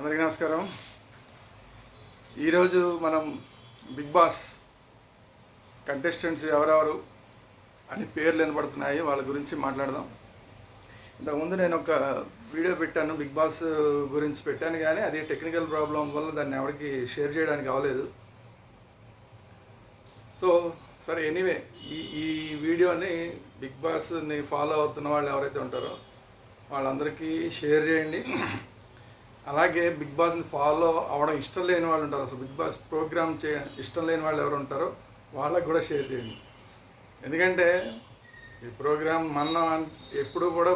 అందరికీ నమస్కారం. ఈరోజు మనం బిగ్ బాస్ కంటెస్టెంట్స్ ఎవరెవరు అని పేర్లు వినపడుతున్నాయి వాళ్ళ గురించి మాట్లాడదాం. ఇంతకుముందు నేను ఒక వీడియో పెట్టాను బిగ్ బాస్ గురించి పెట్టాను కానీ అది టెక్నికల్ ప్రాబ్లం వల్ల దాన్ని ఎవరికి షేర్ చేయడానికి అవ్వలేదు. సో సరే ఎనీవే ఈ ఈ వీడియోని బిగ్ బాస్ని ఫాలో అవుతున్న వాళ్ళు ఎవరైతే ఉంటారో వాళ్ళందరికీ షేర్ చేయండి. అలాగే బిగ్ బాస్ని ఫాలో అవ్వడం ఇష్టం లేని వాళ్ళు ఉంటారు. అసలు బిగ్ బాస్ ప్రోగ్రామ్ చే ఇష్టం లేని వాళ్ళు ఎవరు ఉంటారో వాళ్ళకి కూడా షేర్ చేయండి. ఎందుకంటే ఈ ప్రోగ్రామ్ మనం ఎప్పుడు కూడా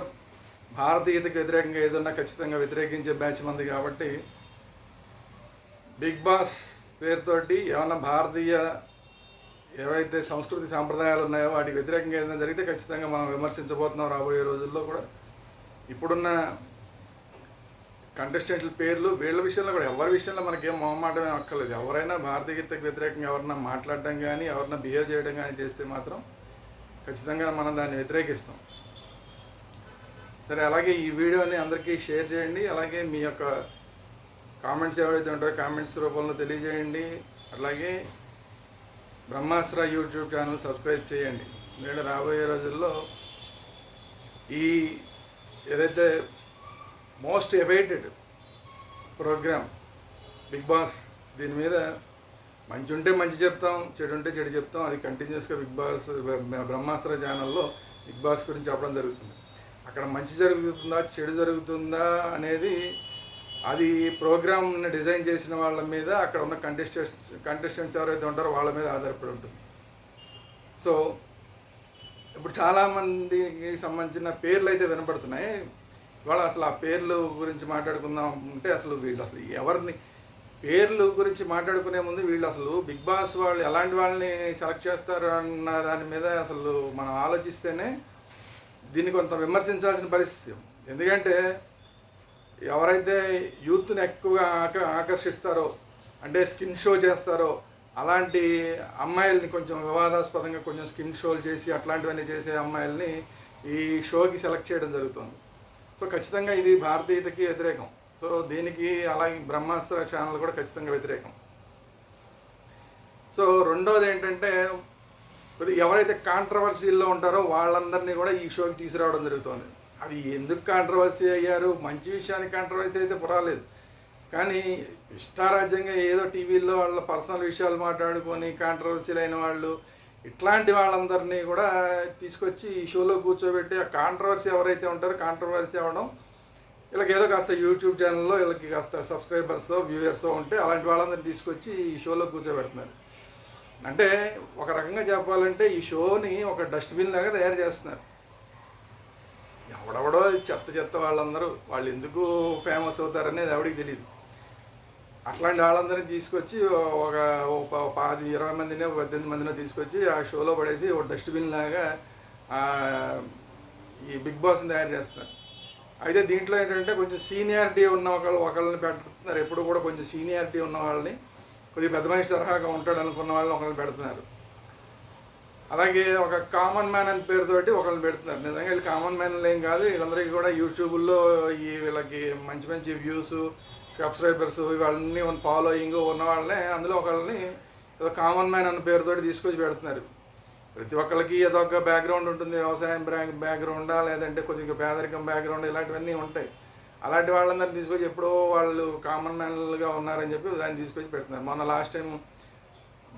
భారతీయతకు వ్యతిరేకంగా ఏదన్నా ఖచ్చితంగా వ్యతిరేకించే బ్యాచ్ మంది కాబట్టి బిగ్ బాస్ పేరుతోటి ఏమైనా భారతీయ ఏవైతే సంస్కృతి సాంప్రదాయాలు ఉన్నాయో వాటికి వ్యతిరేకంగా ఏదైనా జరిగితే ఖచ్చితంగా మనం విమర్శించబోతున్నాం రాబోయే రోజుల్లో కూడా. ఇప్పుడున్న కంటెస్టెంట్ల పేర్లు వీళ్ళ విషయంలో కూడా ఎవరి విషయంలో మనకి ఏం మొహమాటమే అక్కర్లేదు. ఎవరైనా భారతీయతకు వ్యతిరేకంగా ఎవరన్నా మాట్లాడడం కానీ ఎవరన్నా బిహేవ్ చేయడం కానీ చేస్తే మాత్రం ఖచ్చితంగా మనం దాన్ని వ్యతిరేకిస్తాం. సరే అలాగే ఈ వీడియోని అందరికీ షేర్ చేయండి. అలాగే మీ యొక్క కామెంట్స్ ఎవరైతే ఉంటాయో కామెంట్స్ రూపంలో తెలియజేయండి. అలాగే బ్రహ్మాస్త్ర యూట్యూబ్ ఛానల్ సబ్స్క్రైబ్ చేయండి. నేను రాబోయే రోజుల్లో ఈ ఏదైతే most awaited program. Bigg Boss దీని మీద మంచి ఉంటే మంచి చెప్తాం చెడు ఉంటే చెడు చెప్తాం. అది కంటిన్యూస్గా బిగ్ బాస్ బ్రహ్మాస్త్ర ఛానల్లో బిగ్ బాస్ గురించి చెప్పడం జరుగుతుంది. అక్కడ మంచి జరుగుతుందా చెడు జరుగుతుందా అనేది అది ప్రోగ్రామ్ని డిజైన్ చేసిన వాళ్ళ మీద అక్కడ ఉన్న కంటెస్టెంట్స్ కంటెస్టెంట్స్ ఎవరైతే ఉంటారో వాళ్ళ మీద ఆధారపడి ఉంటుంది. సో ఇప్పుడు చాలామందికి సంబంధించిన పేర్లు అయితే వినపడుతున్నాయి. ఇవాళ అసలు ఆ పేర్లు గురించి మాట్లాడుకుందాం అంటే అసలు వీళ్ళు అసలు ఎవరిని పేర్లు గురించి మాట్లాడుకునే ముందు వీళ్ళు అసలు బిగ్ బాస్ వాళ్ళు ఎలాంటి వాళ్ళని సెలెక్ట్ చేస్తారు అన్న దాని మీద అసలు మనం ఆలోచిస్తేనే దీన్ని కొంత విమర్శించాల్సిన పరిస్థితి. ఎందుకంటే ఎవరైతే యూత్ని ఎక్కువగా ఆక ఆకర్షిస్తారో అంటే స్కిన్ షో చేస్తారో అలాంటి అమ్మాయిల్ని కొంచెం వివాదాస్పదంగా కొంచెం స్కిన్ షోలు చేసి అట్లాంటివన్నీ చేసే అమ్మాయిల్ని ఈ షోకి సెలెక్ట్ చేయడం జరుగుతుంది. సో ఖచ్చితంగా ఇది భారతీయతకి వ్యతిరేకం. సో దీనికి అలాగే బ్రహ్మాస్త్ర ఛానల్ కూడా ఖచ్చితంగా వ్యతిరేకం. సో రెండోది ఏంటంటే కొద్దిగా ఎవరైతే కాంట్రవర్సీల్లో ఉంటారో వాళ్ళందరినీ కూడా ఈ షోకి తీసుకురావడం జరుగుతుంది. అది ఎందుకు కాంట్రవర్సీ అయ్యారు? మంచి విషయానికి కాంట్రవర్సీ అయితే పర్వాలేదు కానీ ఇష్టారాజ్యంగా ఏదో టీవీల్లో వాళ్ళ పర్సనల్ విషయాలు మాట్లాడుకొని కాంట్రవర్సీలు అయిన వాళ్ళు ఇట్లాంటి వాళ్ళందరినీ కూడా తీసుకొచ్చి ఈ షోలో కూర్చోబెట్టి ఆ కాంట్రవర్సీ ఎవరైతే ఉంటారో కాంట్రవర్సీ అవ్వడం వీళ్ళకి ఏదో కాస్త యూట్యూబ్ ఛానల్లో వీళ్ళకి కాస్త సబ్స్క్రైబర్స్ వ్యూవర్స్ ఉంటే అలాంటి వాళ్ళందరినీ తీసుకొచ్చి ఈ షోలో కూర్చోబెడుతున్నారు. అంటే ఒక రకంగా చెప్పాలంటే ఈ షోని ఒక డస్ట్బిన్ లాగా తయారు చేస్తున్నారు. ఎవడెవడో చెత్త చెత్త వాళ్ళందరూ వాళ్ళు ఎందుకు ఫేమస్ అవుతారనేది ఎవడికి తెలియదు అట్లాంటి వాళ్ళందరినీ తీసుకొచ్చి ఒక పది ఇరవై మందినే పద్దెనిమిది మందినో తీసుకొచ్చి ఆ షోలో పడేసి ఒక డస్ట్బిన్ లాగా ఈ బిగ్ బాస్ని తయారు చేస్తున్నారు. అయితే దీంట్లో ఏంటంటే కొంచెం సీనియారిటీ ఉన్న ఒకళ్ళు ఒకళ్ళని పెడుతున్నారు. ఎప్పుడు కూడా కొంచెం సీనియారిటీ ఉన్న వాళ్ళని కొద్దిగా పెద్ద మనిషి తరహాగా ఉంటాడు అనుకున్న వాళ్ళని ఒకళ్ళని పెడుతున్నారు. అలాగే ఒక కామన్ మ్యాన్ అని పేరుతోటి ఒకళ్ళని పెడుతున్నారు. నిజంగా వీళ్ళు కామన్ మ్యాన్లు ఏం కాదు. వీళ్ళందరికీ కూడా యూట్యూబ్లో ఈ వీళ్ళకి మంచి మంచి వ్యూస్ సబ్స్క్రైబర్స్ ఇవన్నీ ఫాలోయింగ్ ఉన్న వాళ్ళని అందులో ఒకళ్ళని ఏదో కామన్ మ్యాన్ అన్న పేరుతోటి తీసుకొచ్చి పెడుతున్నారు. ప్రతి ఒక్కళ్ళకి ఏదో ఒక బ్యాక్గ్రౌండ్ ఉంటుంది. వ్యవసాయం బ్యాక్ బ్యాక్గ్రౌండా లేదంటే కొద్దిగా పేదరికం బ్యాక్గ్రౌండ్ ఇలాంటివన్నీ ఉంటాయి. అలాంటి వాళ్ళందరినీ తీసుకొచ్చి ఎప్పుడో వాళ్ళు కామన్ మ్యాన్లుగా ఉన్నారని చెప్పి దాన్ని తీసుకొచ్చి పెడుతున్నారు. మొన్న లాస్ట్ టైం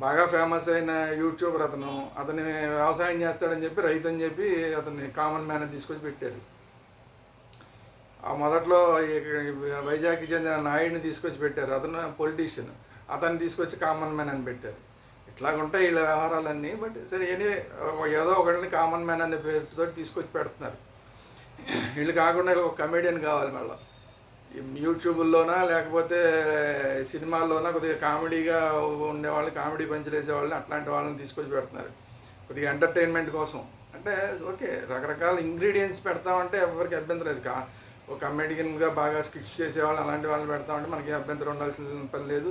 బాగా ఫేమస్ అయిన యూట్యూబర్ అతను అతని వ్యవసాయం చేస్తాడని చెప్పి రైతు అని చెప్పి అతన్ని కామన్ మ్యాన్ తీసుకొచ్చి పెట్టారు. మొదట్లో వైజాగ్కి చెందిన నాయుడిని తీసుకొచ్చి పెట్టారు. అతను పొలిటీషియన్ అతన్ని తీసుకొచ్చి కామన్ మ్యాన్ అని పెట్టారు. ఇట్లాగుంటాయి వీళ్ళ వ్యవహారాలన్నీ బట్ సరే ఎనీవే ఏదో ఒకరిని కామన్ మ్యాన్ అనే పేరుతో తీసుకొచ్చి పెడుతున్నారు. వీళ్ళు కాకుండా ఒక కమెడియన్ కావాలి మళ్ళీ. యూట్యూబ్లోనా లేకపోతే సినిమాల్లోనా కొద్దిగా కామెడీగా ఉండే వాళ్ళని కామెడీ పంచలేసే వాళ్ళని అట్లాంటి వాళ్ళని తీసుకొచ్చి పెడుతున్నారు. కొద్దిగా ఎంటర్టైన్మెంట్ కోసం. అంటే ఓకే రకరకాల ఇంగ్రీడియంట్స్ పెడతామంటే ఎవరికి అభ్యంతరం లేదు. కా ఒక కమెడియన్గా బాగా స్కిట్స్ చేసేవాళ్ళు అలాంటి వాళ్ళని పెడతామంటే మనకి అభ్యంతరం ఉండాల్సిన పని లేదు.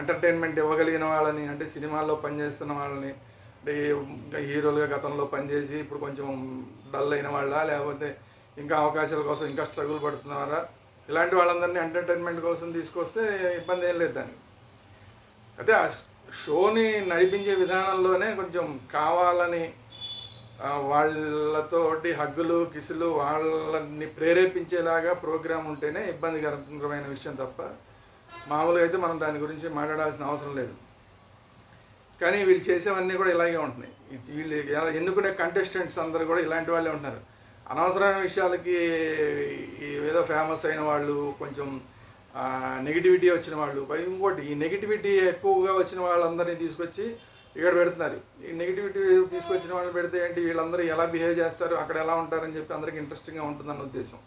ఎంటర్టైన్మెంట్ ఇవ్వగలిగిన వాళ్ళని అంటే సినిమాల్లో పనిచేస్తున్న వాళ్ళని అంటే హీరోలుగా గతంలో పనిచేసి ఇప్పుడు కొంచెం డల్ అయిన వాళ్ళ లేకపోతే ఇంకా అవకాశాల కోసం ఇంకా స్ట్రగుల్ పడుతున్నారా? ఇలాంటి వాళ్ళందరినీ ఎంటర్టైన్మెంట్ కోసం తీసుకొస్తే ఇబ్బంది ఏం లేదు దానికి. అయితే ఆ షోని నడిపించే విధానంలోనే కొంచెం కావాలని వాళ్ళతోటి హగ్గులు కిసులు వాళ్ళని ప్రేరేపించేలాగా ప్రోగ్రాం ఉంటేనే ఇబ్బందికరమైన విషయం తప్ప మామూలుగా అయితే మనం దాని గురించి మాట్లాడాల్సిన అవసరం లేదు. కానీ వీళ్ళు చేసేవన్నీ కూడా ఇలాగే ఉంటున్నాయి. వీళ్ళు ఎలా- ఎన్నుకునే కంటెస్టెంట్స్ అందరూ కూడా ఇలాంటి వాళ్ళే ఉంటున్నారు. అనవసరమైన విషయాలకి ఏదో ఫేమస్ అయిన వాళ్ళు కొంచెం నెగిటివిటీ వచ్చిన వాళ్ళు ఇంకోటి ఈ నెగిటివిటీ ఎక్కువగా వచ్చిన వాళ్ళందరినీ తీసుకొచ్చి ఇక్కడ పెడుతున్నారు. ఈ నెగిటివిటీ తీసుకొచ్చిన వాళ్ళు పెడితే ఏంటి? వీళ్ళందరూ ఎలా బిహేవ్ చేస్తారు? అక్కడ ఎలా ఉంటారని చెప్పి అందరికీ ఇంట్రెస్టింగ్గా ఉంటుందన్న ఉద్దేశం.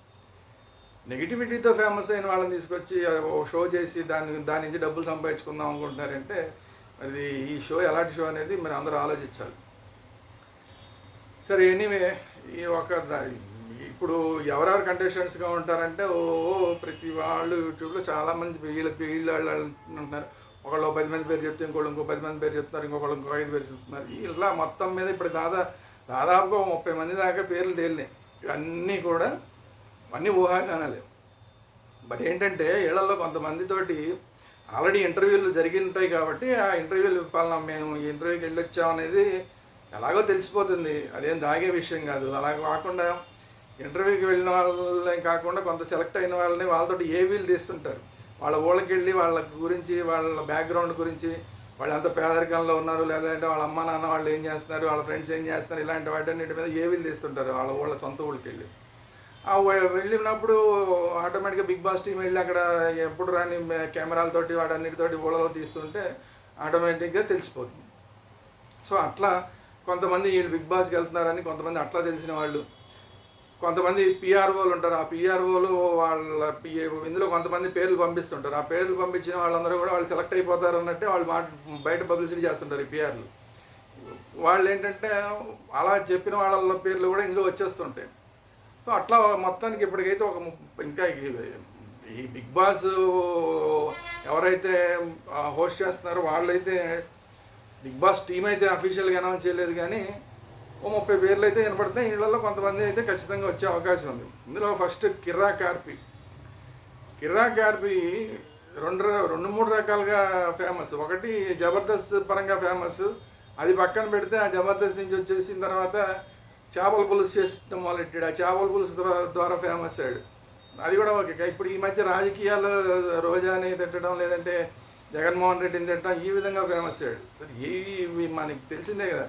నెగిటివిటీతో ఫేమస్ అయిన వాళ్ళని తీసుకొచ్చి ఓ షో చేసి దాని దాని నుంచి డబ్బులు సంపాదించుకుందాం అనుకుంటున్నారంటే అది ఈ షో ఎలాంటి షో అనేది మరి అందరూ ఆలోచించాలి. సరే ఎనీవే ఈ ఒక ఇప్పుడు ఎవరెవరు కంటెస్టెంట్స్గా ఉంటారంటే ఓ ప్రతి వాళ్ళు యూట్యూబ్లో చాలామంది వీళ్ళ వీళ్ళు వాళ్ళు అంటున్నారు. ఒకళ్ళు పది మంది పేరు చెప్తే ఇంకోళ్ళు ఇంకో పది మంది పేరు చెప్తున్నారు ఇంకొకళ్ళు ఇంకో ఐదు పేరు చెప్తున్నారు. ఇలా మొత్తం మీద ఇప్పుడు దాదా దాదాపుగా ముప్పై మంది దాకా పేర్లు తేలినాయి. ఇవన్నీ కూడా అన్నీ ఊహాగానాలే. బట్ ఏంటంటే వీళ్ళల్లో కొంతమందితోటి ఆల్రెడీ ఇంటర్వ్యూలు జరిగి ఉంటాయి కాబట్టి ఆ ఇంటర్వ్యూలు పలానా మేము ఈ ఇంటర్వ్యూకి వెళ్ళొచ్చాం అనేది ఎలాగో తెలిసిపోతుంది. అదేం దాగే విషయం కాదు. అలా కాకుండా ఇంటర్వ్యూకి వెళ్ళిన వాళ్ళే కాకుండా కొంత సెలెక్ట్ అయిన వాళ్ళని వాళ్ళతోటి ఏ వీలు తీస్తుంటారు. వాళ్ళ ఊళ్ళకి వెళ్ళి వాళ్ళ గురించి వాళ్ళ బ్యాక్గ్రౌండ్ గురించి వాళ్ళు ఎంత పేదరికంలో ఉన్నారు లేదంటే వాళ్ళ అమ్మ నాన్న వాళ్ళు ఏం చేస్తున్నారు వాళ్ళ ఫ్రెండ్స్ ఏం చేస్తున్నారు ఇలాంటి వాటన్నిటి మీద ఏ వీలు తీస్తుంటారు వాళ్ళ ఊళ్ళ సొంత ఊళ్ళకి వెళ్ళి? ఆ వెళ్ళినప్పుడు ఆటోమేటిక్గా బిగ్ బాస్ టీం వెళ్ళి అక్కడ ఎప్పుడు రాని కెమెరాలతోటి వాటన్నిటితోటి ఊళ్ళలో తీస్తుంటే ఆటోమేటిక్గా తెలిసిపోతుంది. సో అట్లా కొంతమంది వీళ్ళు బిగ్ బాస్కి వెళ్తున్నారని కొంతమంది అట్లా తెలిసిన వాళ్ళు కొంతమంది పిఆర్ఓలు ఉంటారు. ఆ పిఆర్ఓలు వాళ్ళ PA ఇందులో కొంతమంది పేర్లు పంపిస్తుంటారు. ఆ పేర్లు పంపించిన వాళ్ళందరూ కూడా వాళ్ళు సెలెక్ట్ అయిపోతారు అన్నట్టే వాళ్ళు మాట బయట పబ్లిసిటీ చేస్తుంటారు ఈ పిఆర్లు వాళ్ళు ఏంటంటే అలా చెప్పిన వాళ్ళ పేర్లు కూడా ఇందులో వచ్చేస్తుంటాయి. సో అట్లా మొత్తానికి ఇప్పటికైతే ఒక ఇంకా ఈ- ఈ బిగ్ బాస్ ఎవరైతే హోస్ట్ చేస్తున్నారో వాళ్ళైతే బిగ్ బాస్ టీం అయితే అఫీషియల్గా అనౌన్స్ చేయలేదు కానీ ఓ ముప్పై పేర్లు అయితే వినపడితే వీళ్ళల్లో కొంతమంది అయితే ఖచ్చితంగా వచ్చే అవకాశం ఉంది. ఇందులో ఫస్ట్ కిర్రా కార్పి కిర్రా కార్పి రెండు రెండు మూడు రకాలుగా ఫేమస్ ఒకటి జబర్దస్త్ పరంగా ఫేమస్ అది పక్కన పెడితే ఆ జబర్దస్త్ నుంచి వచ్చేసిన తర్వాత చేపల పులుసు చేసిన మొదలెట్టాడు. ఆ చేపల పులుసు ద్వారా ఫేమస్ అయ్యాడు. అది కూడా ఓకే. ఇప్పుడు ఈ మధ్య రాజకీయాలు రోజాని తిట్టడం లేదంటే జగన్మోహన్ రెడ్డిని తిట్టడం ఈ విధంగా ఫేమస్ అయ్యాడు. సరే ఇవి మనకి తెలిసిందే కదా.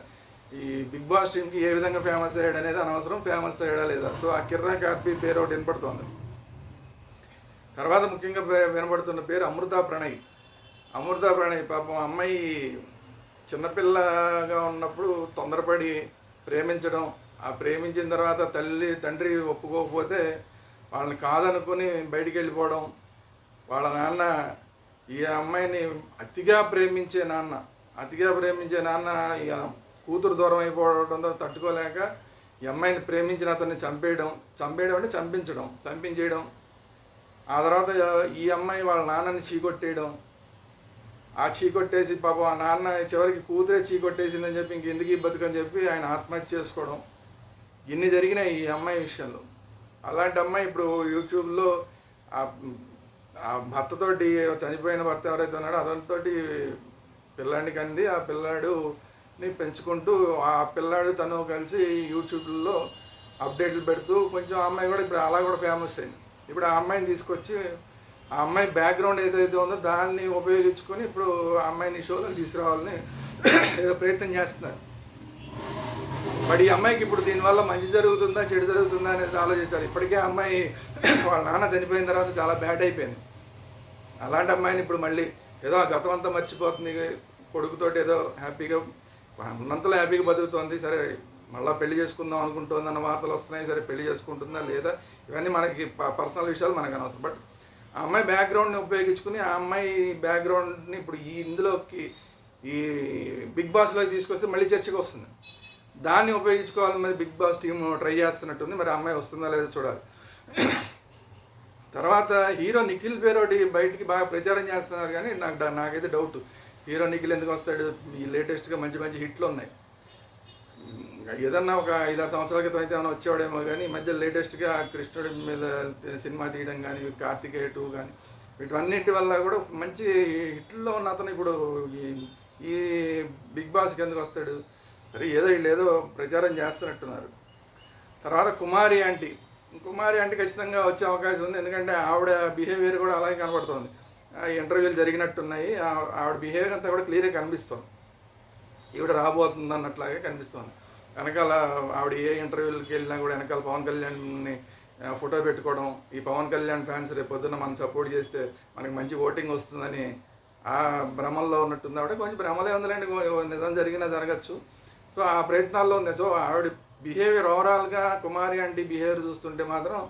ఈ బిగ్ బాస్ టీంకి ఏ విధంగా ఫేమస్ అయ్యాడు అనేది అనవసరం ఫేమస్ అయ్యాడా లేదా? సో ఆ కిర్రా కార్పీ పేరు ఒకటి వినపడుతోంది. తర్వాత ముఖ్యంగా పే- పేరు అమృత ప్రణయ్. అమృత ప్రణయ్ పాపం అమ్మాయి చిన్నపిల్లగా ఉన్నప్పుడు తొందరపడి ప్రేమించడం ఆ ప్రేమించిన తర్వాత తల్లి తండ్రి ఒప్పుకోకపోతే వాళ్ళని కాదనుకుని బయటికి వెళ్ళిపోవడం వాళ్ళ నాన్న ఈ అమ్మాయిని అతిగా ప్రేమించే నాన్న అతిగా ప్రేమించే నాన్న ఇక కూతురు దూరం అయిపోవడంతో తట్టుకోలేక ఈ అమ్మాయిని ప్రేమించిన అతన్ని చంపేయడం చంపేయడం అంటే చంపించడం చంపించేయడం. ఆ తర్వాత ఈ అమ్మాయి వాళ్ళ నాన్నని చీకొట్టేయడం. ఆ చీకొట్టేసి పాపం ఆ నాన్న చివరికి కూతురే చీకొట్టేసిందని చెప్పి ఇంక ఎందుకు ఈ బతుకని చెప్పి ఆయన ఆత్మహత్య చేసుకోవడం. ఇన్ని జరిగినాయి ఈ అమ్మాయి విషయంలో. అలాంటి అమ్మాయి ఇప్పుడు యూట్యూబ్లో ఆ ఆ భర్తతోటి చనిపోయిన భర్త ఎవరైతే ఉన్నాడో అతనితోటి పిల్లాడిని కంది. ఆ పిల్లాడు ని పెంచుకుంటూ ఆ పిల్లాడు తను కలిసి యూట్యూబ్లో అప్డేట్లు పెడుతూ కొంచెం ఆ అమ్మాయి కూడా ఇప్పుడు అలా కూడా ఫేమస్ అయింది. ఇప్పుడు ఆ అమ్మాయిని తీసుకొచ్చి ఆ అమ్మాయి బ్యాక్గ్రౌండ్ ఏదైతే ఉందో దాన్ని ఉపయోగించుకొని ఇప్పుడు ఆ అమ్మాయిని షోలో తీసుకురావాలని ఏదో ప్రయత్నం చేస్తున్నారు. మరి ఈ అమ్మాయికి ఇప్పుడు దీనివల్ల మంచి జరుగుతుందా చెడు జరుగుతుందా అనేది ఆలోచించాలి. ఇప్పటికే అమ్మాయి వాళ్ళ నాన్న చనిపోయిన తర్వాత చాలా బ్యాడ్ అయిపోయింది. అలాంటి అమ్మాయిని ఇప్పుడు మళ్ళీ ఏదో ఆ గతం అంతా మర్చిపోతుంది. కొడుకుతోటి ఏదో హ్యాపీగా ఉన్నంతలో హ్యాపీగా బతుకుతోంది. సరే మళ్ళీ పెళ్ళి చేసుకుందాం అనుకుంటుంది అన్న వార్తలు వస్తున్నాయి. సరే పెళ్ళి చేసుకుంటుందా లేదా? ఇవన్నీ మనకి పర్సనల్ విషయాలు మనకు అనవసరం. బట్ ఆ అమ్మాయి బ్యాక్గ్రౌండ్ని ఉపయోగించుకుని ఆ అమ్మాయి బ్యాక్గ్రౌండ్ని ఇప్పుడు ఈ ఇందులోకి ఈ బిగ్ బాస్లోకి తీసుకొస్తే మళ్ళీ చర్చకు వస్తుంది. దాన్ని ఉపయోగించుకోవాలని మరి బిగ్ బాస్ టీం ట్రై చేస్తున్నట్టుంది. మరి అమ్మాయి వస్తుందా లేదో చూడాలి. తర్వాత హీరో నిఖిల్ పేరోటి బయటికి బాగా ప్రచారం చేస్తున్నారు కానీ నాకు నాకైతే డౌట్. హీరో నిఖిల్ ఎందుకు వస్తాడు? ఈ లేటెస్ట్గా మంచి మంచి హిట్లు ఉన్నాయి. ఏదన్నా ఒక ఐదారు సంవత్సరాల క్రితం అయితే ఏమైనా వచ్చేవాడేమో కానీ ఈ మధ్య లేటెస్ట్గా కృష్ణుడి మీద సినిమా తీయడం కానీ కార్తికేయ టూ కానీ వీటన్నిటి వల్ల కూడా మంచి హిట్లో ఉన్న అతను ఇప్పుడు ఈ- బిగ్ బాస్కి ఎందుకు వస్తాడు? సరే ఏదో వీళ్ళు ఏదో ప్రచారం చేస్తున్నట్టున్నారు. తర్వాత కుమారి ఆంటీ. కుమారి ఆంటీ ఖచ్చితంగా వచ్చే అవకాశం ఉంది. ఎందుకంటే ఆవిడ బిహేవియర్ కూడా అలాగే కనబడుతుంది. ఇంటర్వ్యూలు జరిగినట్టున్నాయి. ఆవిడ బిహేవియర్ అంతా కూడా క్లియర్గా కనిపిస్తుంది. ఈవిడ రాబోతుంది అన్నట్లాగే కనిపిస్తుంది. వెనకాల ఆవిడ ఏ ఇంటర్వ్యూలకి వెళ్ళినా కూడా వెనకాల పవన్ కళ్యాణ్ని ఫోటో పెట్టుకోవడం ఈ పవన్ కళ్యాణ్ ఫ్యాన్స్ రేపు పొద్దున్న మనం సపోర్ట్ చేస్తే మనకి మంచి ఓటింగ్ వస్తుందని ఆ భ్రమల్లో ఉన్నట్టుంది. ఆవిడ కొంచెం భ్రమలే ఉందిలేండి. నిజం జరిగినా జరగచ్చు. సో ఆ ప్రయత్నాల్లో ఉంది. సో ఆవిడ బిహేవియర్ ఓవరాల్గా కుమారి అంటే బిహేవియర్ చూస్తుంటే మాత్రం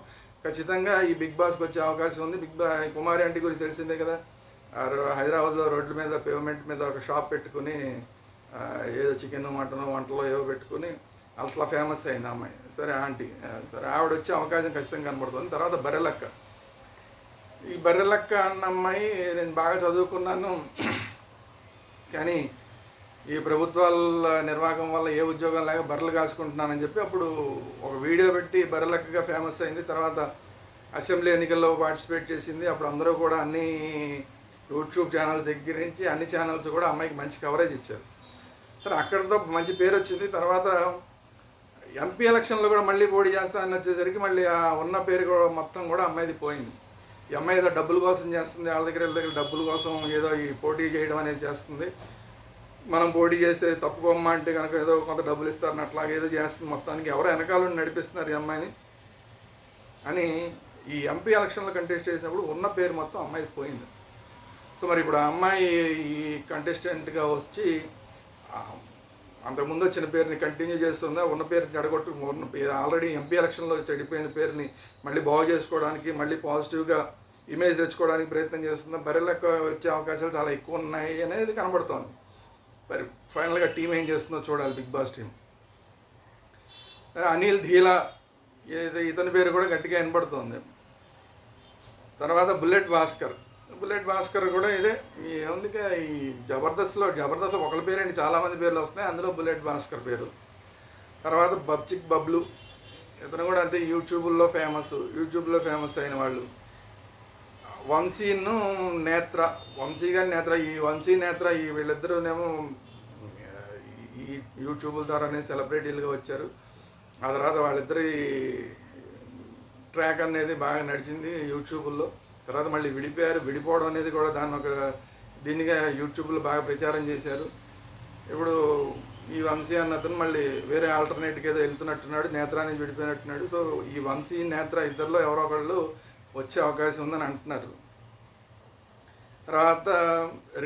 ఖచ్చితంగా ఈ బిగ్ బాస్కి వచ్చే అవకాశం ఉంది. బిగ్ బా కుమారి ఆంటీ గురించి తెలిసిందే కదా. హైదరాబాద్లో రోడ్ల మీద పేమెంట్ మీద ఒక షాప్ పెట్టుకుని ఏదో చికెన్ మటన్ వంటలో ఏవో పెట్టుకుని అట్లా ఫేమస్ అయింది అమ్మాయి. సరే ఆంటీ. సరే ఆవిడ వచ్చే అవకాశం ఖచ్చితంగా కనబడుతుంది. తర్వాత బర్రెలక్క. ఈ బర్రెలక్క అన్న అమ్మాయి నేను బాగా చదువుకున్నాను. కానీ ఈ ప్రభుత్వాల నిర్వాహకం వల్ల ఏ ఉద్యోగం లేక బర్రెలు కాసుకుంటున్నానని చెప్పి అప్పుడు ఒక వీడియో పెట్టి బర్రెలక్కగా ఫేమస్ అయింది. తర్వాత అసెంబ్లీ ఎన్నికల్లో పార్టిసిపేట్ చేసింది. అప్పుడు అందరూ కూడా అన్ని యూట్యూబ్ ఛానల్స్ దగ్గర నుంచి అన్ని ఛానల్స్ కూడా అమ్మాయికి మంచి కవరేజ్ ఇచ్చారు. సరే అక్కడితో మంచి పేరు వచ్చింది. తర్వాత ఎంపీ ఎలక్షన్లో కూడా మళ్ళీ పోటీ చేస్తా అని వచ్చేసరికి మళ్ళీ ఆ ఉన్న పేరు కూడా మొత్తం కూడా అమ్మాయిది పోయింది. ఈ అమ్మాయి ఏదో డబ్బుల కోసం చేస్తుంది. వాళ్ళ దగ్గర వీళ్ళ దగ్గర డబ్బుల కోసం ఏదో ఈ పోటీ చేయడం అనేది చేస్తుంది. మనం పోటీ చేస్తే తప్పు బొమ్మ అంటే కనుక ఏదో కొంత డబ్బులు ఇస్తారని అట్లాగే ఏదో చేస్తుంది. మొత్తానికి ఎవరు వెనకాల నడిపిస్తున్నారు ఈ అమ్మాయిని. అని ఈ ఎంపీ ఎలక్షన్లో కంటెస్ట్ చేసినప్పుడు ఉన్న పేరు మొత్తం అమ్మాయి పోయింది. సో మరి ఇప్పుడు ఆ అమ్మాయి ఈ కంటెస్టెంట్గా వచ్చి అంతకుముందు వచ్చిన పేరుని కంటిన్యూ చేస్తుందా? ఉన్న పేరుని జడగొట్టు ఉన్న ఆల్రెడీ ఎంపీ ఎలక్షన్లో చెడిపోయిన పేరుని మళ్ళీ బాగు చేసుకోవడానికి మళ్ళీ పాజిటివ్గా ఇమేజ్ తెచ్చుకోవడానికి ప్రయత్నం చేస్తుందా? బరెలకు వచ్చే అవకాశాలు చాలా ఎక్కువ ఉన్నాయి అనేది కనబడుతోంది. మరి ఫైనల్గా టీం ఏం చేస్తుందో చూడాలి బిగ్ బాస్ టీం అనిల్ ధీలా ఏదో ఇతని పేరు కూడా గట్టిగా వినపడుతుంది. తర్వాత బుల్లెట్ భాస్కర్. బుల్లెట్ భాస్కర్ కూడా ఇదే ఈ ఈ జబర్దస్త్లో జబర్దస్త్లో ఒకళ్ళ పేరేంటి చాలామంది పేర్లు వస్తున్నాయి అందులో బుల్లెట్ భాస్కర్ పేరు. తర్వాత బబ్చిక్ బబ్లు ఇతను కూడా అంతే యూట్యూబ్లో ఫేమస్ యూట్యూబ్లో ఫేమస్ అయిన వాళ్ళు. వంశీను నేత్ర వంశీ గారి నేత్ర ఈ వంశీ నేత్ర ఈ వీళ్ళిద్దరూనేమో ఈ యూట్యూబ్ ద్వారానే సెలబ్రిటీలుగా వచ్చారు. ఆ తర్వాత వాళ్ళిద్దరి ట్రాక్ అనేది బాగా నడిచింది యూట్యూబ్లో తర్వాత మళ్ళీ విడిపోయారు విడిపోవడం అనేది కూడా దాన్ని ఒక దీనిగా యూట్యూబ్లో బాగా ప్రచారం చేశారు. ఇప్పుడు ఈ వంశీ అన్నతను మళ్ళీ వేరే ఆల్టర్నేట్కి ఏదో వెళ్తున్నట్టున్నాడు నేత్రాన్ని విడిపోయినట్టున్నాడు. సో ఈ వంశీ నేత్ర ఇద్దరిలో ఎవరో ఒకళ్ళు వచ్చే అవకాశం ఉందని అంటున్నారు. తర్వాత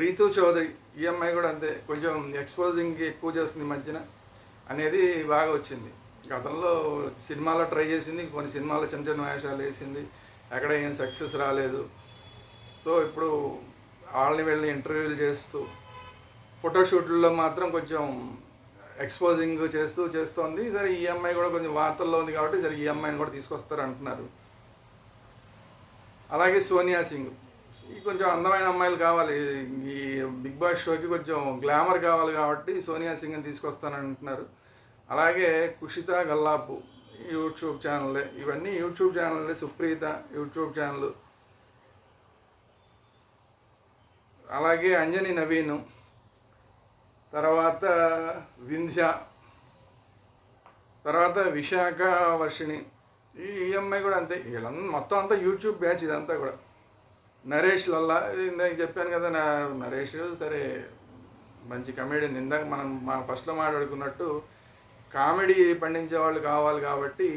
రీతు చౌదరి ఈ అమ్మాయి కూడా అంతే కొంచెం ఎక్స్పోజింగ్ ఎక్కువ చేస్తుంది ఈ మధ్యన అనేది బాగా వచ్చింది. గతంలో సినిమాలో ట్రై చేసింది కొన్ని సినిమాలో చిన్న చిన్న వేషాలు వేసింది ఎక్కడ ఏం సక్సెస్ రాలేదు. సో ఇప్పుడు వాళ్ళని వెళ్ళి ఇంటర్వ్యూలు చేస్తూ ఫోటోషూట్లలో మాత్రం కొంచెం ఎక్స్పోజింగ్ చేస్తూ చేస్తోంది. సరే ఈ అమ్మాయి కూడా కొంచెం వార్తల్లో ఉంది కాబట్టి సరే ఈ అమ్మాయిని కూడా తీసుకొస్తారు అంటున్నారు. అలాగే సోనియా సింగ్. ఈ కొంచెం అందమైన అమ్మాయిలు కావాలి. ఈ బిగ్ బాస్ షోకి కొంచెం గ్లామర్ కావాలి కాబట్టి సోనియా సింగ్ని తీసుకొస్తానని అంటున్నారు అలాగే కుషిత గల్లాపు యూట్యూబ్ ఛానల్లే ఇవన్నీ యూట్యూబ్ ఛానల్లే సుప్రీత యూట్యూబ్ ఛానల్. అలాగే అంజని నవీను. తర్వాత వింధ్య. తర్వాత విశాఖ వర్షిణి. ఈ ఈఎంఐ కూడా అంతే. వీళ్ళంతా మొత్తం అంతా యూట్యూబ్ బ్యాచ్ ఇదంతా కూడా. నరేష్ లల్లా ఇది చెప్పాను కదా నా నరేష్ సరే మంచి కమెడియన్ ఇందాక మనం మా ఫస్ట్లో మాట్లాడుకున్నట్టు కామెడీ పండించే వాళ్ళు కావాలి కాబట్టి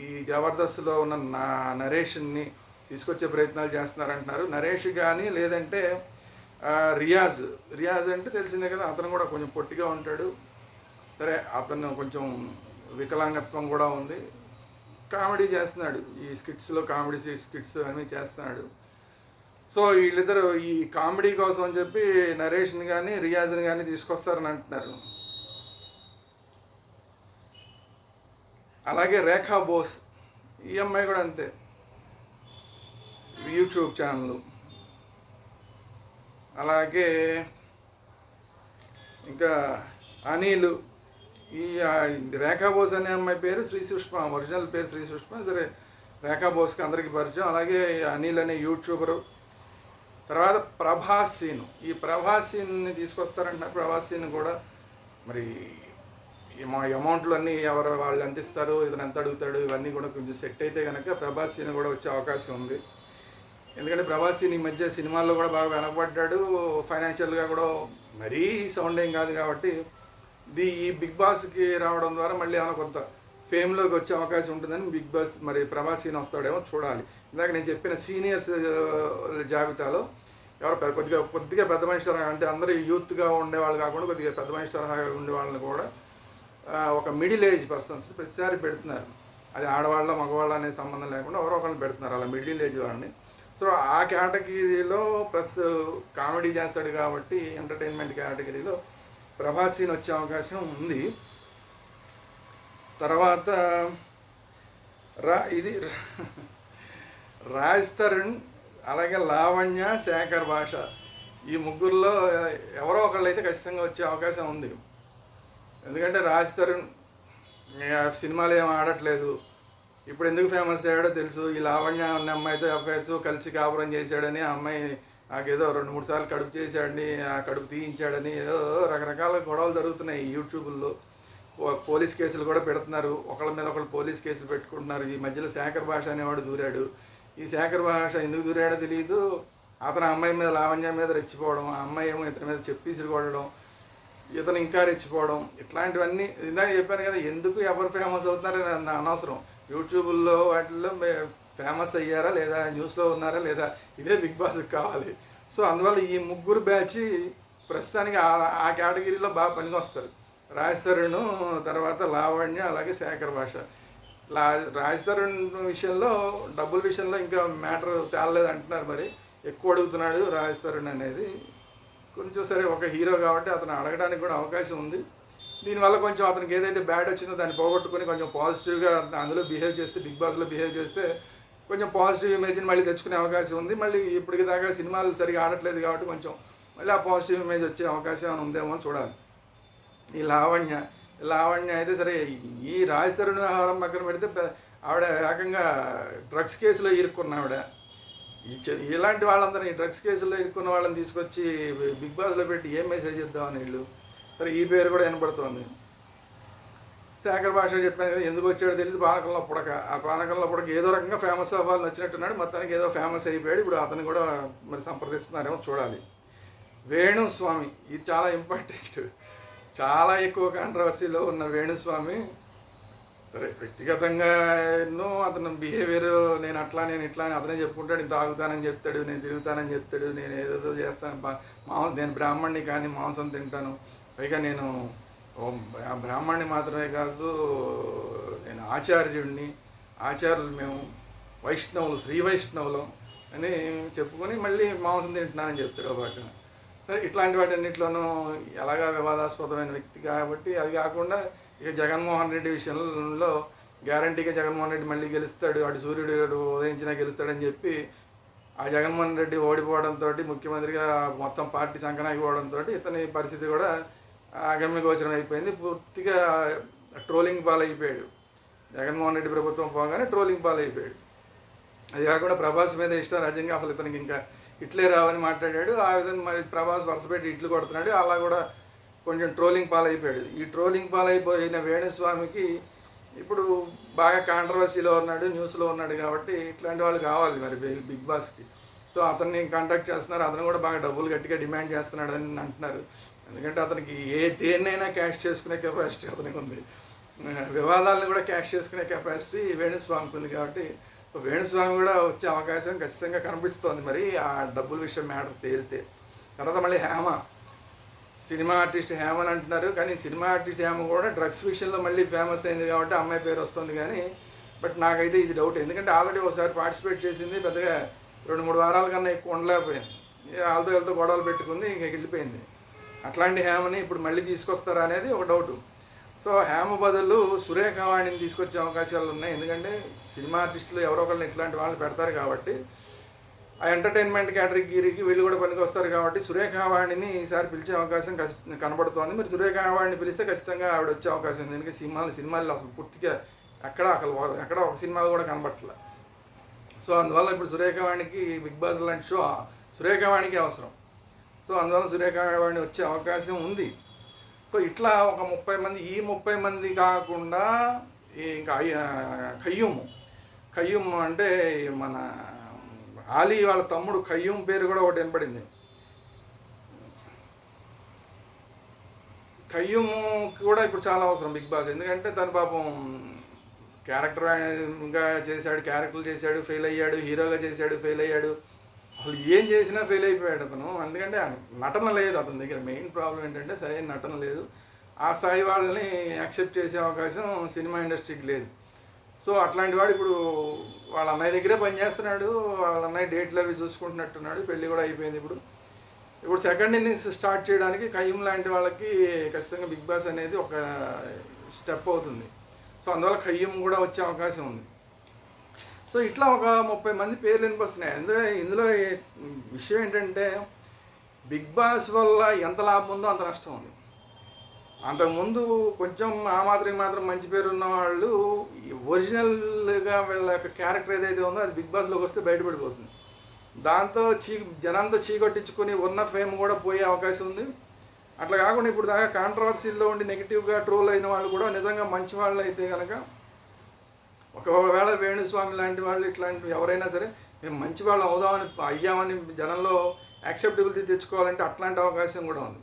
ఈ జబర్దస్త్లో ఉన్న నా నరేష్ని తీసుకొచ్చే ప్రయత్నాలు చేస్తున్నారంటున్నారు. నరేష్ కానీ లేదంటే రియాజ్. రియాజ్ అంటే తెలిసిందే కదా అతను కూడా కొంచెం పొట్టిగా ఉంటాడు. సరే అతను కొంచెం వికలాంగత్వం కూడా ఉంది. కామెడీ చేస్తున్నాడు. ఈ స్కిట్స్లో కామెడీ స్కిట్స్ అన్నీ చేస్తున్నాడు. సో వీళ్ళిద్దరు ఈ కామెడీ కోసం అని చెప్పి నరేష్ని కానీ రియాజ్ని కానీ తీసుకొస్తారని అంటున్నారు. అలాగే రేఖా బోస్ ఈ అమ్మాయి కూడా అంతే. YouTube channel. అలాగే ఇంకా అనిలు ఈ రేఖాబోస్ రేఖా బోస్ అనే అమ్మాయి పేరు శ్రీ సుష్మ ఒరిజినల్ పేరు శ్రీ సుష్మ. సరే రేఖా బోస్కి అందరికీ పరిచయం. అలాగే అనిల్ అనే యూట్యూబరు. తర్వాత ప్రభాస్ సీను. ఈ ప్రభాస్ సీన్ని తీసుకొస్తారంటున్నారు. ప్రభాస్ సీన్ కూడా మరి ఈ మా అమౌంట్లు అన్నీ ఎవరు వాళ్ళు అందిస్తారు ఇతను ఎంత అడుగుతాడు ఇవన్నీ కూడా కొంచెం సెట్ అయితే కనుక ప్రభాస్ సీన్ కూడా వచ్చే అవకాశం ఉంది. ఎందుకంటే ప్రభాస్ సీన్ ఈ మధ్య సినిమాల్లో కూడా బాగా వెనకబడ్డాడు. ఫైనాన్షియల్గా కూడా మరీ సౌండ్ ఏం కాదు కాబట్టి ది ఈ బిగ్ బాస్కి రావడం ద్వారా మళ్ళీ ఏమైనా కొంత ఫేమ్లోకి వచ్చే అవకాశం ఉంటుందని బిగ్ బాస్ మరి ప్రభాస్ సీన్ వస్తాడేమో చూడాలి. ఇందాక నేను చెప్పిన సీనియర్స్ జాబితాలో ఎవరు కొద్దిగా కొద్దిగా పెద్ద మనిషి తరహా అంటే అందరూ యూత్గా ఉండేవాళ్ళు కాకుండా కొద్దిగా పెద్ద మనిషి తరహా ఉండే వాళ్ళని కూడా ఒక మిడిల్ ఏజ్ పర్సన్స్ ప్రతిసారి పెడుతున్నారు. అది ఆడవాళ్ళ మగవాళ్ళ అనే సంబంధం లేకుండా ఎవరో ఒకరిని పెడుతున్నారు అలా మిడిల్ ఏజ్ వాళ్ళని. సో ఆ కేటగిరీలో ప్లస్ కామెడీ చేస్తాడు కాబట్టి ఎంటర్టైన్మెంట్ కేటగిరీలో ప్రభాస్ సీన్ వచ్చే అవకాశం ఉంది. తర్వాత రా ఇది రాజ్ తరుణ్ అలాగే లావణ్య శేఖర్ భాష ఈ ముగ్గురులో ఎవరో ఒకళ్ళు అయితే ఖచ్చితంగా వచ్చే అవకాశం ఉంది. ఎందుకంటే రాజ్ తరుణ్ ఆ సినిమాలు ఏం ఆడట్లేదు. ఇప్పుడు ఎందుకు ఫేమస్ అయ్యాడో తెలుసు. ఈ లావణ్య అనే అమ్మాయితో అఫైర్స్ కలిసి కాపురం చేశాడని ఆ అమ్మాయి నాకేదో రెండు మూడు సార్లు కడుపు చేశాడని ఆ కడుపు తీయించాడని ఏదో రకరకాల గొడవలు జరుగుతున్నాయి యూట్యూబ్లో. పో- పోలీస్ కేసులు కూడా పెడుతున్నారు. ఒకళ్ళ మీద ఒకళ్ళు పోలీస్ కేసులు పెట్టుకుంటున్నారు. ఈ మధ్యలో శేఖర్ భాష అనేవాడు దూరాడు. ఈ శేఖర్ భాష ఎందుకు దూరాడో తెలియదు అతను అమ్మాయి మీద లావణ్య మీద రెచ్చిపోవడం ఆ అమ్మాయి ఏమో ఇతని మీద చెప్పీసులు కొట్టడం ఇతను ఇంకా రెచ్చిపోవడం ఇట్లాంటివన్నీ ఇందాక చెప్పాను కదా ఎందుకు ఎవరు ఫేమస్ అవుతున్నారు నా అనవసరం. యూట్యూబ్లో వాటిల్లో ఫేమస్ అయ్యారా లేదా న్యూస్లో ఉన్నారా లేదా ఇదే బిగ్ బాస్ కావాలి. సో అందువల్ల ఈ ముగ్గురు బ్యాచ్ ప్రస్తుతానికి ఆ ఆ కేటగిరీలో బాగా పనికొస్తారు రాజ్ తరుణ్ తర్వాత లావణ్య అలాగే శేఖర్ భాష. లా రాజ్ తరుణ్ విషయంలో డబ్బుల విషయంలో ఇంకా మ్యాటర్ తేలలేదు అంటున్నారు మరి. ఎక్కువ అడుగుతున్నాడు రాజ్ తరుణ్ అనేది. కొంచెం సరే ఒక హీరో కాబట్టి అతను అడగడానికి కూడా అవకాశం ఉంది. దీనివల్ల కొంచెం అతనికి ఏదైతే బ్యాడ్ వచ్చిందో దాన్ని పోగొట్టుకుని కొంచెం పాజిటివ్గా అందులో బిహేవ్ చేస్తే బిగ్ బాస్లో బిహేవ్ చేస్తే కొంచెం పాజిటివ్ ఇమేజ్ని మళ్ళీ తెచ్చుకునే అవకాశం ఉంది. మళ్ళీ ఇప్పటికి దాకా సినిమాలు సరిగా ఆడట్లేదు కాబట్టి కొంచెం మళ్ళీ ఆ పాజిటివ్ ఇమేజ్ వచ్చే అవకాశం ఏమైనా ఉందేమో అని చూడాలి. ఈ లావణ్య లావణ్య అయితే సరే ఈ రాజ్ తరుణ్ వ్యవహారం పక్కన పెడితే ఆవిడ ఏకంగా డ్రగ్స్ కేసులో ఇరుక్కున్న ఆవిడ. ఇలాంటి వాళ్ళందరినీ డ్రగ్స్ కేసుల్లో ఇరుక్కున్న వాళ్ళని తీసుకొచ్చి బిగ్ బాస్లో పెట్టి ఏం మెసేజ్ ఇద్దామని వీళ్ళు? సరే ఈ పేరు కూడా వినపడుతోంది. శేఖర్ భాష చెప్పాను కదా ఎందుకు వచ్చాడో తెలియదు. పానకంలో పుడక. ఆ పానకంలో పుడక ఏదో రకంగా ఫేమస్ అవ్వాలని వచ్చినట్టున్నాడు మొత్తానికి ఏదో ఫేమస్ అయిపోయాడు. ఇప్పుడు అతను కూడా మరి సంప్రదిస్తున్నారేమో చూడాలి. వేణుస్వామి ఇది చాలా ఇంపార్టెంట్ చాలా ఎక్కువ కాంట్రవర్సీలో ఉన్న వేణుస్వామి. సరే వ్యక్తిగతంగా ఎన్నో అతను బిహేవియర్ నేను అట్లా నేను ఇట్లా అని అతనే చెప్పుకుంటాడు. ఇంత ఆగుతానని చెప్తాడు నేను తిరుగుతానని చెప్తాడు నేను ఏదేదో చేస్తాను. మాంసం నేను బ్రాహ్మణ్ణి కానీ మాంసం తింటాను. పైగా నేను ఓ బ్రాహ్మణ్ణి మాత్రమే కాదు నేను ఆచార్యుడిని ఆచార్యులు మేము వైష్ణవులు శ్రీ వైష్ణవులు అని చెప్పుకొని మళ్ళీ మాంసం తింటున్నానని చెప్తాడు ఒక సరే ఇట్లాంటి వాటన్నిటిలోనూ ఎలాగా వివాదాస్పదమైన వ్యక్తి కాబట్టి అది కాకుండా ఇక జగన్మోహన్ రెడ్డి విషయంలో గ్యారంటీగా జగన్మోహన్ రెడ్డి మళ్ళీ గెలుస్తాడు అటు సూర్యుడు ఉదయించినా గెలుస్తాడని చెప్పి ఆ జగన్మోహన్ రెడ్డి ఓడిపోవడంతో ముఖ్యమంత్రిగా మొత్తం పార్టీ సంకనాగిపోవడంతో ఇతని పరిస్థితి కూడా అగమ్య గోచరం అయిపోయింది. పూర్తిగా ట్రోలింగ్ పాలైపోయాడు జగన్మోహన్ రెడ్డి ప్రభుత్వం పోగానే ట్రోలింగ్ పాలైపోయాడు అది కాకుండా ప్రభాస్ మీద ఇష్టం రాజ్యంగా అసలు ఇతనికి ఇంకా ఇట్లే రావని మాట్లాడాడు. ఆ విధంగా మరి ప్రభాస్ వరుసపెట్టి ఇట్లు కొడుతున్నాడు. అలా కూడా కొంచెం ట్రోలింగ్ పాలైపోయాడు ఈ ట్రోలింగ్ పాలైపోయిన వేణుస్వామికి ఇప్పుడు బాగా కాంట్రవర్సీలో ఉన్నాడు న్యూస్లో ఉన్నాడు కాబట్టి ఇట్లాంటి వాళ్ళు కావాలి మరి బిగ్- బిగ్ బాస్కి. సో అతన్ని కాంటాక్ట్ చేస్తున్నారు. అతను కూడా బాగా డబ్బులు గట్టిగా డిమాండ్ చేస్తున్నాడు అని అంటున్నారు. ఎందుకంటే అతనికి ఏ దేన్నైనా క్యాష్ చేసుకునే కెపాసిటీ అతనికి ఉంది. వివాదాలను కూడా క్యాష్ చేసుకునే కెపాసిటీ వేణుస్వామికి ఉంది కాబట్టి వేణుస్వామి కూడా వచ్చే అవకాశం ఖచ్చితంగా కనిపిస్తోంది మరి ఆ డబ్బుల విషయం మ్యాటర్ తేలితే. తర్వాత మళ్ళీ హేమ. సినిమా ఆర్టిస్ట్ హేమ అని అంటున్నారు కానీ సినిమా ఆర్టిస్ట్ హేమ కూడా డ్రగ్స్ విషయంలో మళ్ళీ ఫేమస్ అయింది కాబట్టి అమ్మాయి పేరు వస్తుంది కానీ బట్ నాకైతే ఇది డౌట్ ఎందుకంటే ఆల్రెడీ ఒకసారి పార్టిసిపేట్ చేసింది పెద్దగా రెండు మూడు వారాల కన్నా ఎక్కువ ఉండలేకపోయింది. వాళ్ళతో వీళ్ళతో గొడవలు పెట్టుకుంది ఇంక వెళ్ళిపోయింది. అట్లాంటి హేమని ఇప్పుడు మళ్ళీ తీసుకొస్తారా అనేది ఒక డౌట్. సో హేమ బదులు సురేఖ వాణిని తీసుకొచ్చే అవకాశాలు ఉన్నాయి. ఎందుకంటే సినిమా ఆర్టిస్టులు ఎవరో ఒకరిని ఇట్లాంటి వాళ్ళు పెడతారు కాబట్టి ఆ ఎంటర్టైన్మెంట్ కేటగిరీకి వీళ్ళు కూడా పనికి వస్తారు కాబట్టి సురేఖావాణిని ఈసారి పిలిచే అవకాశం కనబడుతోంది. మరి సురేఖావాణిని పిలిస్తే ఖచ్చితంగా ఆవిడ వచ్చే అవకాశం ఉంది. ఎందుకంటే సినిమాలు సినిమాలు అసలు పూర్తిగా ఎక్కడ అసలు ఎక్కడ ఒక సినిమాలు కూడా కనబట్టలే సో అందువల్ల ఇప్పుడు సురేఖవాణికి బిగ్ బాస్ లాంటి షో సురేఖవాణికి అవసరం. సో అందువల్ల సురేఖవాణి వచ్చే అవకాశం ఉంది. సో ఇట్లా ఒక ముప్పై మంది ఈ ముప్పై మంది కాకుండా ఇంకా కయ్యూము కయ్యూము అంటే మన ఆలీ వాళ్ళ తమ్ముడు ఖయ్యూమ్ పేరు కూడా ఒకటి వినపడింది. ఖయ్యూమ్కి కూడా ఇప్పుడు చాలా అవసరం బిగ్ బాస్. ఎందుకంటే తను పాపం క్యారెక్టర్ ఇంకా చేశాడు క్యారెక్టర్లు చేశాడు ఫెయిల్ అయ్యాడు హీరోగా చేశాడు ఫెయిల్ అయ్యాడు. అసలు ఏం చేసినా ఫెయిల్ అయిపోయాడు అతను. ఎందుకంటే నటన లేదు అతని దగ్గర. మెయిన్ ప్రాబ్లం ఏంటంటే సరైన నటన లేదు. ఆ స్థాయి వాళ్ళని యాక్సెప్ట్ చేసే అవకాశం సినిమా ఇండస్ట్రీకి లేదు. సో అట్లాంటి వాడు ఇప్పుడు వాళ్ళ అన్నయ్య దగ్గరే పనిచేస్తున్నాడు వాళ్ళ అన్నయ్య డేట్లు అవి చూసుకుంటున్నట్టున్నాడు. పెళ్ళి కూడా అయిపోయింది ఇప్పుడు. ఇప్పుడు సెకండ్ ఇన్నింగ్స్ స్టార్ట్ చేయడానికి కయ్యం లాంటి వాళ్ళకి ఖచ్చితంగా బిగ్ బాస్ అనేది ఒక స్టెప్ అవుతుంది. సో అందువల్ల కయ్యం కూడా వచ్చే అవకాశం ఉంది. సో ఇట్లా ఒక ముప్పై మంది పేర్లు వినిపిస్తున్నాయి అందులో ఇందులో విషయం ఏంటంటే బిగ్ బాస్ వల్ల ఎంత లాభం ఉందో అంత నష్టం ఉంది. అంతకుముందు కొంచెం ఆ మాత్రం మాత్రం మంచి పేరు ఉన్న వాళ్ళు ఒరిజినల్గా వీళ్ళ యొక్క క్యారెక్టర్ ఏదైతే ఉందో అది బిగ్ బాస్లోకి వస్తే బయటపడిపోతుంది. దాంతో చీ జనంతో చీకొట్టించుకొని ఉన్న ఫేమ్ కూడా పోయే అవకాశం ఉంది. అట్లా కాకుండా ఇప్పుడు దాకా కాంట్రవర్సీల్లో ఉండి నెగిటివ్గా ట్రోల్ అయిన వాళ్ళు కూడా నిజంగా మంచి వాళ్ళు అయితే కనుక ఒకవేళ వేణుస్వామి లాంటి వాళ్ళు ఇట్లాంటి ఎవరైనా సరే మేము మంచి వాళ్ళు అవుదామని అయ్యామని జనంలో యాక్సెప్టబిలిటీ తెచ్చుకోవాలంటే అట్లాంటి అవకాశం కూడా ఉంది.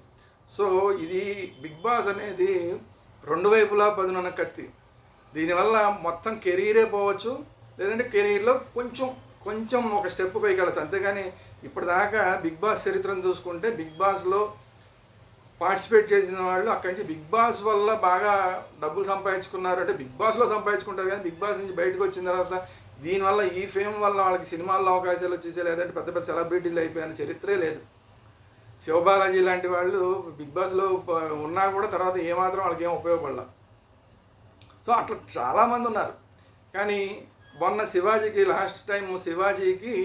సో ఇది బిగ్ బాస్ అనేది రెండు వైపులా పదునన్న కత్తి. దీనివల్ల మొత్తం కెరీరే పోవచ్చు లేదంటే కెరీర్లో కొంచెం కొంచెం ఒక స్టెప్ పైకి వెళ్ళచ్చు. అంతేగాని ఇప్పటిదాకా బిగ్ బాస్ చరిత్రను చూసుకుంటే బిగ్ బాస్లో పార్టిసిపేట్ చేసిన వాళ్ళు అక్కడి నుంచి బిగ్ బాస్ వల్ల బాగా డబ్బులు సంపాదించుకున్నారు అంటే బిగ్ బాస్లో సంపాదించుకుంటారు కానీ బిగ్ బాస్ నుంచి బయటకు వచ్చిన తర్వాత దీనివల్ల ఈ ఫేమ్ వల్ల వాళ్ళకి సినిమాల్లో అవకాశాలు వచ్చేసే లేదంటే పెద్ద పెద్ద సెలబ్రిటీలు అయిపోయిన చరిత్రే లేదు. శివబాలాజీ లాంటి వాళ్ళు బిగ్ బాస్లో ఉన్నా కూడా తర్వాత ఏమాత్రం వాళ్ళకి ఏం ఉపయోగపడలా. సో అట్లా చాలామంది ఉన్నారు. కానీ మొన్న శివాజీకి లాస్ట్ టైం శివాజీకి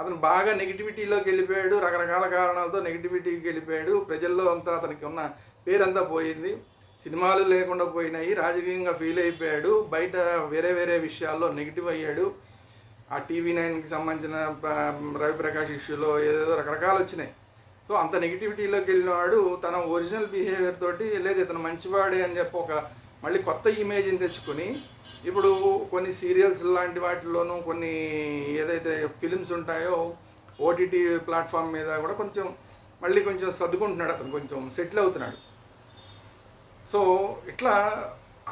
అతను బాగా నెగిటివిటీలోకి వెళ్ళిపోయాడు రకరకాల కారణాలతో నెగిటివిటీకి వెళ్ళిపోయాడు. ప్రజల్లో అంతా అతనికి ఉన్న పేరంతా పోయింది. సినిమాలు లేకుండా పోయినాయి రాజకీయంగా ఫీల్ అయిపోయాడు. బయట వేరే వేరే విషయాల్లో నెగిటివ్ అయ్యాడు. ఆ టీవీ నైన్కి సంబంధించిన రవిప్రకాష్ ఇష్యూలో ఏదేదో రకరకాలు వచ్చినాయి. సో అంత నెగిటివిటీలోకి వెళ్ళినవాడు తన ఒరిజినల్ బిహేవియర్ తోటి లేదు ఇతను మంచివాడే అని చెప్పి ఒక మళ్ళీ కొత్త ఇమేజ్ని తెచ్చుకొని ఇప్పుడు కొన్ని సీరియల్స్ లాంటి వాటిలోనూ కొన్ని ఏదైతే ఫిలిమ్స్ ఉంటాయో ఓటీటీ ప్లాట్ఫామ్ మీద కూడా కొంచెం మళ్ళీ కొంచెం సర్దుకుంటున్నాడు అతను కొంచెం సెటిల్ అవుతున్నాడు. సో ఇట్లా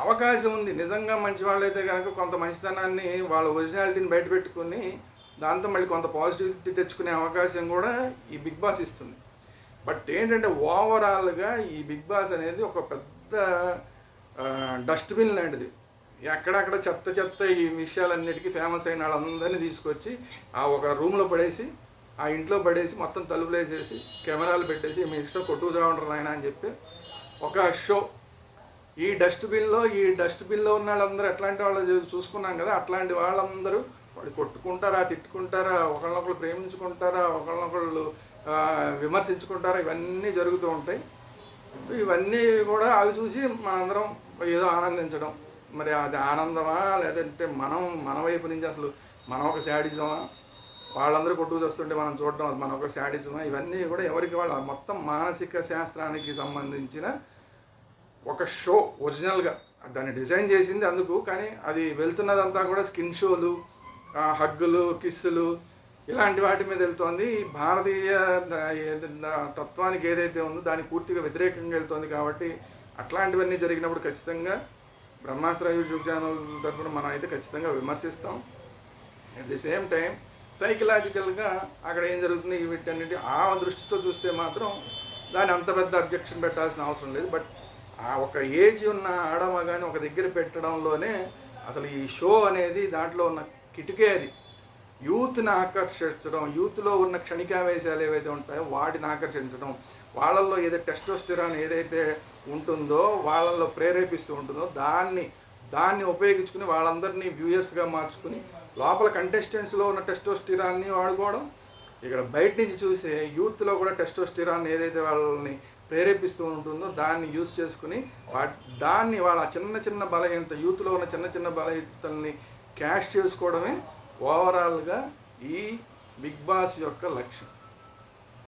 అవకాశం ఉంది. నిజంగా మంచి వాళ్ళైతే కనుక కొంత మంచితనాన్ని వాళ్ళ ఒరిజినాలిటీని బయటపెట్టుకుని దాంతో మళ్ళీ కొంత పాజిటివిటీ తెచ్చుకునే అవకాశం కూడా ఈ బిగ్ బాస్ ఇస్తుంది. బట్ ఏంటంటే ఓవరాల్గా ఈ బిగ్ బాస్ అనేది ఒక పెద్ద డస్ట్బిన్ లాంటిది. ఎక్కడక్కడ చెత్త చెత్త ఈ విషయాలన్నిటికీ ఫేమస్ అయిన వాళ్ళందరినీ తీసుకొచ్చి ఆ ఒక రూమ్లో పడేసి ఆ ఇంట్లో పడేసి మొత్తం తలుపులు వేసేసి కెమెరాలు పెట్టేసి మీ ఇష్టం కొట్టుకు చావంటారు ఆయన అని చెప్పి ఒక షో ఈ డస్ట్బిన్లో ఈ డస్ట్బిన్లో ఉన్న వాళ్ళందరూ ఎట్లాంటి వాళ్ళు చూ- చూసుకున్నాం కదా అట్లాంటి వాళ్ళందరూ వాళ్ళు కొట్టుకుంటారా తిట్టుకుంటారా ఒకళ్ళనొకళ్ళు ప్రేమించుకుంటారా ఒకళ్ళనొకళ్ళు విమర్శించుకుంటారా ఇవన్నీ జరుగుతూ ఉంటాయి. ఇవన్నీ కూడా అవి చూసి మనందరం ఏదో ఆనందించడం. మరి అది ఆనందమా లేదంటే మనం మన వైపు నుంచి అసలు మనం ఒక శాడిజమా? వాళ్ళందరూ కొట్టుకు వస్తుంటే మనం చూడడం అది మన ఒక శాడిజమా? ఇవన్నీ కూడా ఎవరికి వాళ్ళ మొత్తం మానసిక శాస్త్రానికి సంబంధించిన ఒక షో ఒరిజినల్గా. దాన్ని డిజైన్ చేసింది అందుకు కానీ అది వెళ్తున్నదంతా కూడా స్కిన్ షోలు హగ్గులు కిస్సులు ఇలాంటి వాటి మీద వెళ్తోంది. ఈ భారతీయ తత్వానికి ఏదైతే ఉందో దానికి పూర్తిగా వ్యతిరేకంగా వెళ్తోంది కాబట్టి అట్లాంటివన్నీ జరిగినప్పుడు ఖచ్చితంగా బ్రహ్మాస్త్ర యూట్యూబ్ ఛానల్ తరఫున మనం అయితే ఖచ్చితంగా విమర్శిస్తాం. అట్ ది సేమ్ టైం సైకలాజికల్గా అక్కడ ఏం జరుగుతుంది? వీటన్నిటి ఆ దృష్టితో చూస్తే మాత్రం దాన్ని అంత పెద్ద అబ్జెక్షన్ పెట్టాల్సిన అవసరం లేదు. బట్ ఆ ఒక ఏజ్ ఉన్న ఆడమగాని ఒక దగ్గర పెట్టడంలోనే అసలు ఈ షో అనేది దాంట్లో ఉన్న కిటికే అది. యూత్ని ఆకర్షించడం యూత్లో ఉన్న క్షణికావేశాలు ఏవైతే ఉంటాయో వాటిని ఆకర్షించడం వాళ్ళల్లో ఏదైతే టెస్టోస్టిరాన్ ఏదైతే ఉంటుందో వాళ్ళల్లో ప్రేరేపిస్తూ ఉంటుందో దాన్ని దాన్ని ఉపయోగించుకుని వాళ్ళందరినీ వ్యూయర్స్గా మార్చుకుని లోపల కంటెస్టెంట్స్లో ఉన్న టెస్టోస్టిరాన్ని వాడుకోవడం ఇక్కడ బయట నుంచి చూసే యూత్లో కూడా టెస్టోస్టిరాన్ ఏదైతే వాళ్ళని ప్రేరేపిస్తూ ఉంటుందో దాన్ని యూస్ చేసుకుని వా- దాన్ని వాళ్ళ చిన్న చిన్న బలహీనత యూత్లో ఉన్న చిన్న చిన్న బలహీనతల్ని క్యాష్ చేసుకోవడమే ఓవరాల్గా ఈ బిగ్ బాస్ యొక్క లక్ష్యం.